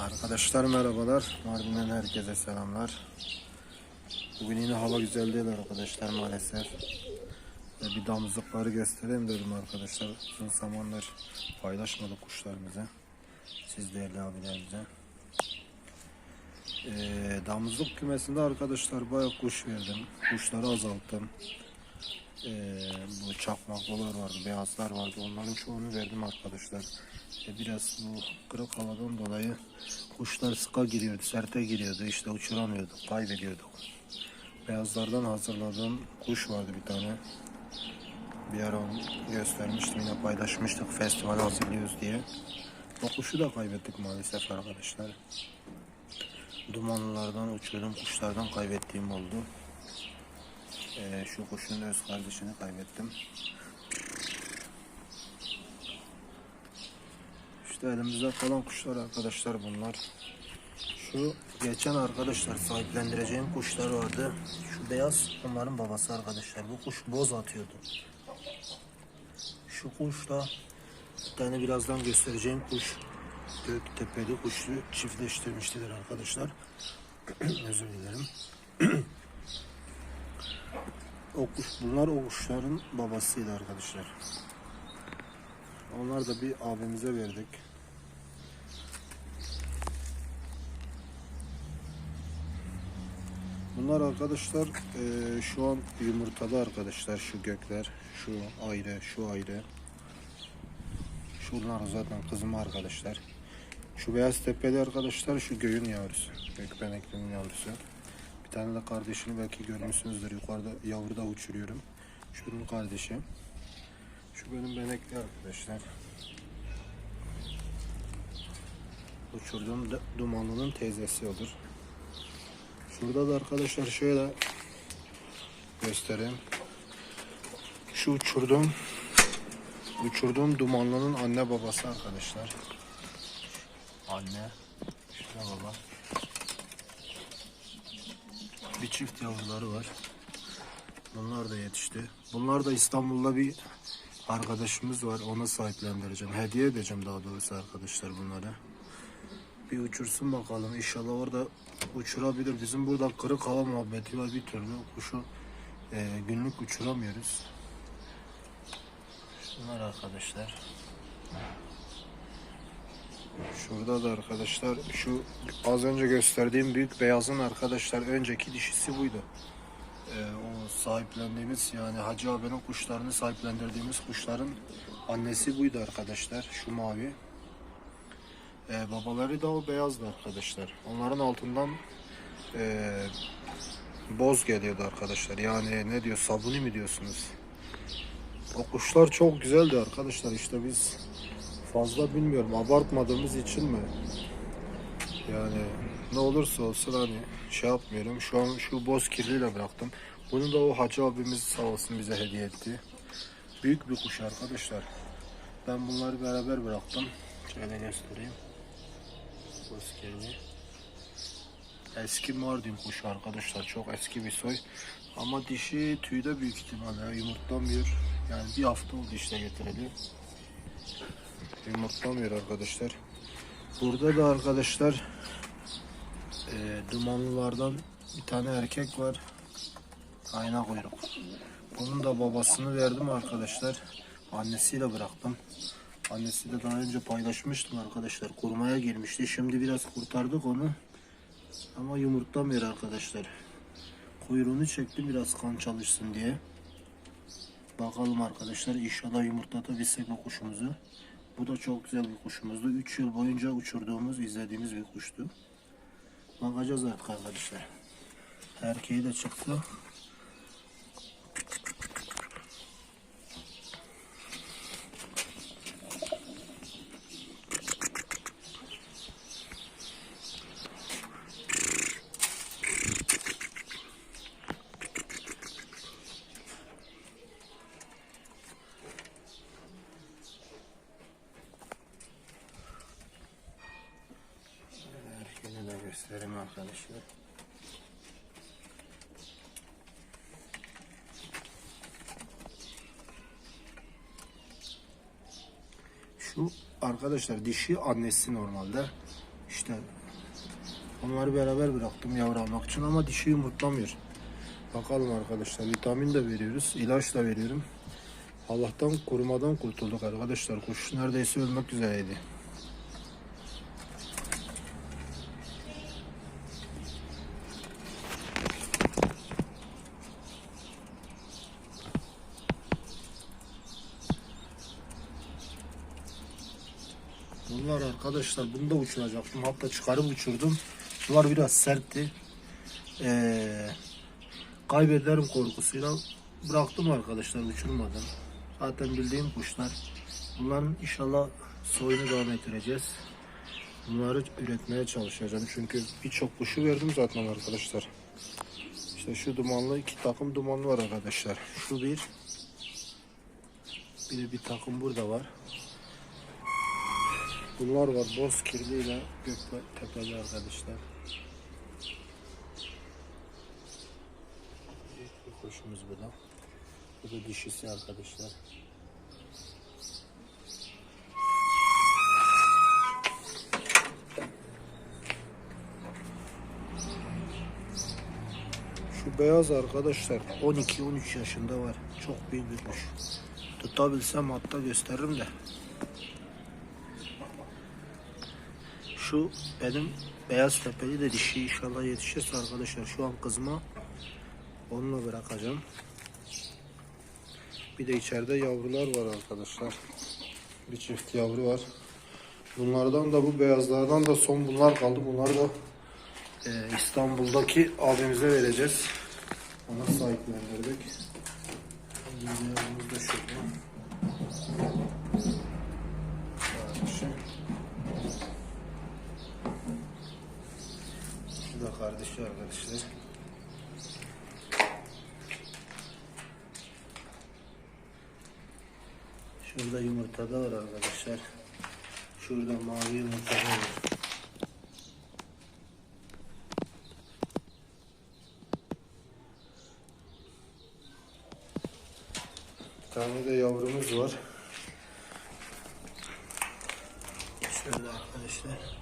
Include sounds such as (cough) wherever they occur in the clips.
Arkadaşlar merhabalar. Mardin'den herkese selamlar. Bugün yine hava güzel değil arkadaşlar maalesef. Bir damızlıkları göstereyim dedim arkadaşlar. Uzun zamanlar paylaşmadık kuşlarımızı. Siz değerli abilerimize. Ee, damızlık kümesinde arkadaşlar bayağı kuş verdim. Kuşları azalttım. Ee, bu çakmaklılar vardı, beyazlar vardı. Onların çoğunu verdim arkadaşlar. E, biraz bu kırık havadan dolayı kuşlar sıka giriyordu, serte giriyordu. İşte uçuramıyorduk, kaybediyorduk. Beyazlardan hazırladığım kuş vardı bir tane. Bir ara göstermiştim yine paylaşmıştık festival hazırlıyoruz diye. O kuşu da kaybettik maalesef arkadaşlar. Dumanlılardan uçurdum kuşlardan kaybettiğim oldu. Ee, şu kuşun öz kardeşini kaybettim. İşte elimizde kalan kuşlar arkadaşlar bunlar. Şu geçen arkadaşlar sahiplendireceğim kuşlar vardı. Şu beyaz onların babası arkadaşlar. Bu kuş boz atıyordu. Şu kuş da bir tane birazdan göstereceğim kuş. Gök tepeli kuşu çiftleştirmiştiler arkadaşlar. (clears throat) Özür dilerim. (clears throat) o bunlar o babasıydı arkadaşlar. Onlar da bir abimize verdik. Bunlar arkadaşlar eee, şu an yumurtalı arkadaşlar şu gökler şu ayrı şu ayrı şunlar zaten kızım arkadaşlar şu beyaz tepeli arkadaşlar şu göğün yavrusu gökbenekli'nin yavrusu bir tane de kardeşini belki görmüşsünüzdür yukarıda yavruda uçuruyorum şunun kardeşi şu benim benekli arkadaşlar uçurduğum da- dumanlının teyzesi olur Şurada da arkadaşlar şöyle göstereyim. Şu uçurduğum uçurduğum dumanlının anne babası arkadaşlar. Anne. Şurada baba. Bir çift yavruları var. Bunlar da yetişti. Bunlar da İstanbul'da bir arkadaşımız var. Ona sahiplendireceğim. Hediye edeceğim daha doğrusu arkadaşlar bunları. Bir uçursun bakalım. İnşallah orada uçurabilir. Bizim burada kırık hava muhabbeti var bir türlü. Kuşu e, günlük uçuramıyoruz. Şunlar arkadaşlar. Şurada da arkadaşlar şu az önce gösterdiğim büyük beyazın arkadaşlar önceki dişisi buydu. E, o sahiplendiğimiz yani Hacı abinin kuşlarını sahiplendirdiğimiz kuşların annesi buydu arkadaşlar. Şu mavi. Ee, babaları da o beyazdı arkadaşlar. Onların altından ee, boz geliyordu arkadaşlar. Yani ne diyor sabuni mi diyorsunuz? O kuşlar çok güzeldi arkadaşlar. İşte biz fazla bilmiyorum abartmadığımız için mi? Yani ne olursa olsun hani şey yapmıyorum. Şu an şu boz kirliyle bıraktım. Bunu da o hacı abimiz sağ olsun bize hediye etti. Büyük bir kuş arkadaşlar. Ben bunları beraber bıraktım. Şöyle göstereyim. Bozkirli. Eski Mardin kuşu arkadaşlar. Çok eski bir soy. Ama dişi tüyde büyük ihtimalle yumurtlamıyor. Yani bir hafta oldu işte getireli. Yumurtlamıyor arkadaşlar. Burada da arkadaşlar e, dumanlılardan bir tane erkek var. Ayna kuyruk. Bunun da babasını verdim arkadaşlar. Annesiyle bıraktım. Annesi de daha önce paylaşmıştım arkadaşlar. Kurmaya girmişti. Şimdi biraz kurtardık onu. Ama yumurtlamıyor arkadaşlar. Kuyruğunu çektim biraz kan çalışsın diye. Bakalım arkadaşlar inşallah yumurtlatabilsek bu kuşumuzu. Bu da çok güzel bir kuşumuzdu. 3 yıl boyunca uçurduğumuz, izlediğimiz bir kuştu. Bakacağız artık arkadaşlar. Erkeği de çıktı. Göstereyim arkadaşlar. Şu arkadaşlar dişi annesi normalde. İşte onları beraber bıraktım yavru için ama dişi yumurtlamıyor. Bakalım arkadaşlar vitamin de veriyoruz, ilaç da veriyorum. Allah'tan kurumadan kurtulduk arkadaşlar. Kuş neredeyse ölmek üzereydi. Bunlar arkadaşlar bunu da uçuracaktım. Hatta çıkarıp uçurdum. Bunlar biraz sertti. Ee, kaybederim korkusuyla bıraktım arkadaşlar uçurmadım. Zaten bildiğim kuşlar. Bunların inşallah soyunu devam ettireceğiz. Bunları üretmeye çalışacağım. Çünkü birçok kuşu verdim zaten arkadaşlar. İşte şu dumanlı iki takım dumanlı var arkadaşlar. Şu bir. Bir de bir takım burada var. Bunlar var. Boz kirliyle gökbe tepeli arkadaşlar. Bir kuşumuz bu da. Bu da dişisi arkadaşlar. Şu beyaz arkadaşlar 12-13 yaşında var. Çok büyük bir kuş. Tutabilsem hatta gösteririm de. Şu benim beyaz tepeli de dişi inşallah yetişirse arkadaşlar şu an kızma onunla bırakacağım. Bir de içeride yavrular var arkadaşlar. Bir çift yavru var. Bunlardan da bu beyazlardan da son bunlar kaldı. Bunları da e, İstanbul'daki abimize vereceğiz. Ona sahiplendirdik. Yavrumuz da şurada. Kardeşim. Şu da kardeşi arkadaşlar. Şurada yumurtada var arkadaşlar. Şurada mavi yumurtada var. Bir tane de yavrumuz var. Şöyle arkadaşlar.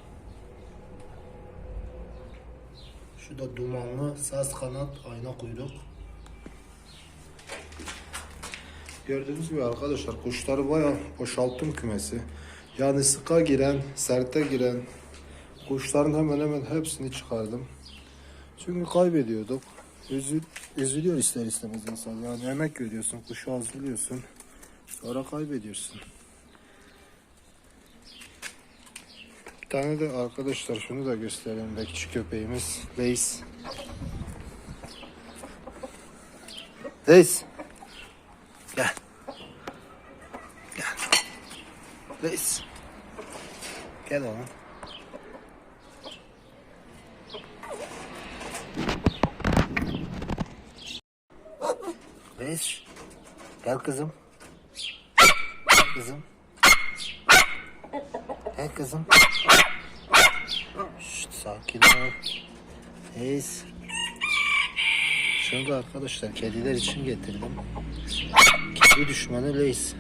Da dumanlı saz kanat ayna kuyruk. Gördüğünüz gibi arkadaşlar kuşları bayağı boşalttım kümesi. Yani sıka giren, serte giren kuşların hemen hemen hepsini çıkardım. Çünkü kaybediyorduk. Üzül, üzülüyor ister istemez insan. Yani emek veriyorsun, kuşu hazırlıyorsun. Sonra kaybediyorsun. Bir tane de arkadaşlar şunu da gösterelim. Bekçi köpeğimiz. Leys. Leys. Gel. Gel. Leys. Gel oğlum. Leys. Gel kızım. Gel kızım. Gel kızım. Sakin ol. Leys. Şunu da arkadaşlar kediler için getirdim. Kedi düşmanı Leys.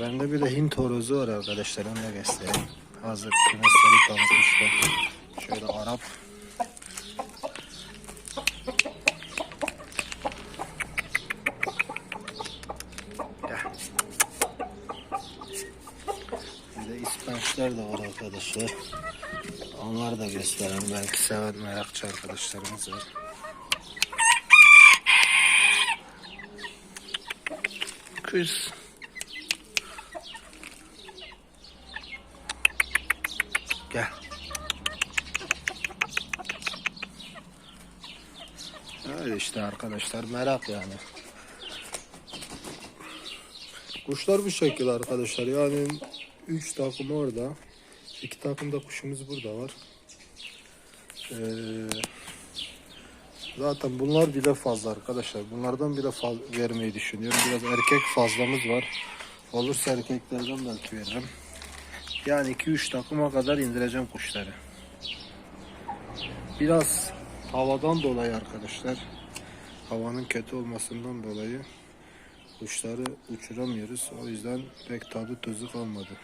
Bende bir de Hint horozu var arkadaşlar onu da göstereyim. Hazır kümesleri tanıtmışlar. Şöyle Arap. Bir de ispençler de var arkadaşlar. Onları da gösterelim. Belki seven merakçı arkadaşlarımız var. Kız. Gel. Öyle işte arkadaşlar merak yani. Kuşlar bu şekilde arkadaşlar. Yani 3 takım orada. 2 takım da kuşumuz burada var. Ee, zaten bunlar bile fazla arkadaşlar. Bunlardan bile fazla vermeyi düşünüyorum. Biraz erkek fazlamız var. Olursa erkeklerden belki veririm. Yani 2-3 takıma kadar indireceğim kuşları. Biraz havadan dolayı arkadaşlar. Havanın kötü olmasından dolayı kuşları uçuramıyoruz. O yüzden pek tadı tuzu kalmadı.